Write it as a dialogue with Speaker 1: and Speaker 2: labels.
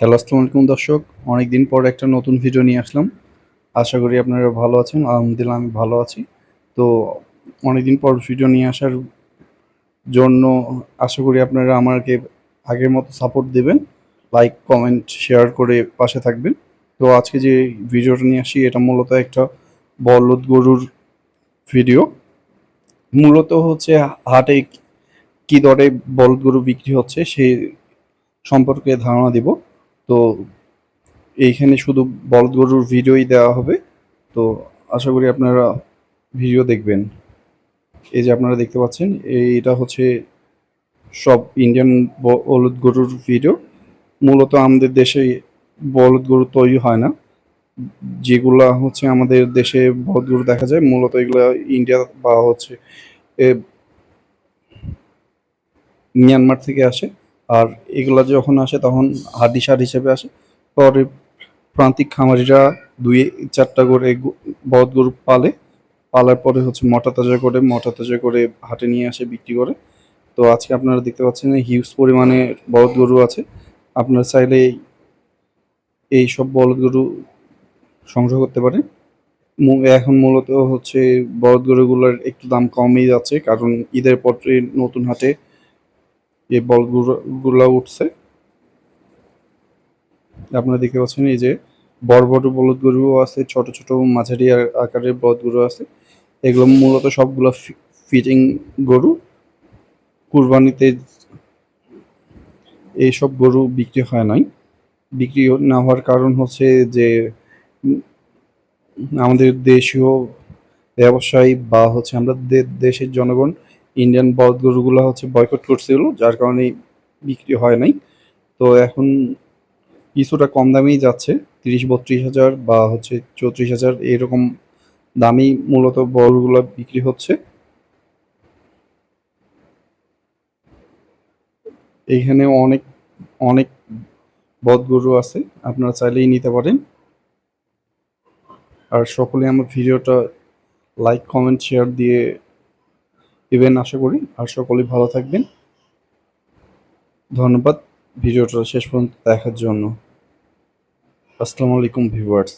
Speaker 1: Hello আসসালামু আলাইকুম দর্শক। অনেকদিন পর একটা নতুন ভিডিও নিয়ে আসলাম। আশা করি আপনারা ভালো আছেন। আলহামদুলিল্লাহ, আমি ভালো আছি। তো অনেকদিন পর ভিডিও নিয়ে আসার জন্য আশা করি আপনারা আমাকে আগের মতো সাপোর্ট দেবেন। লাইক কমেন্ট শেয়ার করে পাশে থাকবেন। তো আজকে যে ভিডিওটা নিয়ে আসি, এটা মূলত একটা বলদ গরুর ভিডিও মূলত হচ্ছে হাটে কি দরে বলদ গরু বিক্রি হচ্ছে, সেই সম্পর্কে ধারণা দিব। তো এইখানে শুধু বলদ গরুর ভিডিওই দেওয়া হবে। তো আশা করি আপনারা ভিডিও দেখবেন। এই যে আপনারা দেখতে পাচ্ছেন এইটা হচ্ছে সব ইন্ডিয়ান বলদ গরুর ভিডিও। মূলত আমাদের দেশে বলদ গরু তৈরি হয় না। যেগুলা হচ্ছে আমাদের দেশে বলদ গরু দেখা যায়, মূলত এগুলো ইন্ডিয়া বা হচ্ছে মিয়ানমার থেকে আসে। আর এগুলা যখন আসে তখন হাড্ডি সার হিসেবে আসে। পরে প্রান্তিক খামারিরা দুই, চারটা করে বলদ গরু পালে। পালার পরে হচ্ছে মোটা তাজা করে মোটা তাজা করে হাটে নিয়ে আসে, বিক্রি করে। তো আজকে আপনারা দেখতে পাচ্ছেন হিউজ পরিমাণে বলদ গরু আছে। আপনারা চাইলে এই সব বলদ গরু সংগ্রহ করতে পারেন। মু- এখন মূলত হচ্ছে বলদ গরুগুলোর একটু দাম কমই যাচ্ছে, কারণ ঈদের পরে নতুন হাটে এই বলদ গরুগুলো উঠছে। আপনারা দেখতে পাচ্ছেন এই যে বড় বড় বলদ গরুও আছে, ছোট ছোট মাঝারি আকারের বলদ গরু আছে। এগুলো মূলত সবগুলো ফিটিং গরু। কুরবানিতে এইসব গরু বিক্রি হয় নাই। বিক্রি না হওয়ার কারণ হচ্ছে যে, আমাদের দেশীয় ব্যবসায়ী বা হচ্ছে আমরা দেশের জনগণ ইন্ডিয়ান বলদ গরুগুলো হচ্ছে বয়কট করছিল, যার কারণে বিক্রি হয় নাই। তো এখন কিছুটা কম দামেই যাচ্ছে, তিরিশ, বত্রিশ হাজার বা হচ্ছে চৌত্রিশ হাজার এরকম দামেই মূলত বড়গুলো বিক্রি হচ্ছে। এইখানে অনেক অনেক বদ গরু আছে, আপনারা চাইলেই নিতে পারেন। আর সকলে আমার ভিডিওটা লাইক কমেন্ট শেয়ার দিয়ে দিবেন আশা করি। আর সকলেই ভালো থাকবেন। ধন্যবাদ। ভিডিওটা শেষ পর্যন্ত দেখার জন্য। আসসালামু আলাইকুম, ভিউয়ার্স।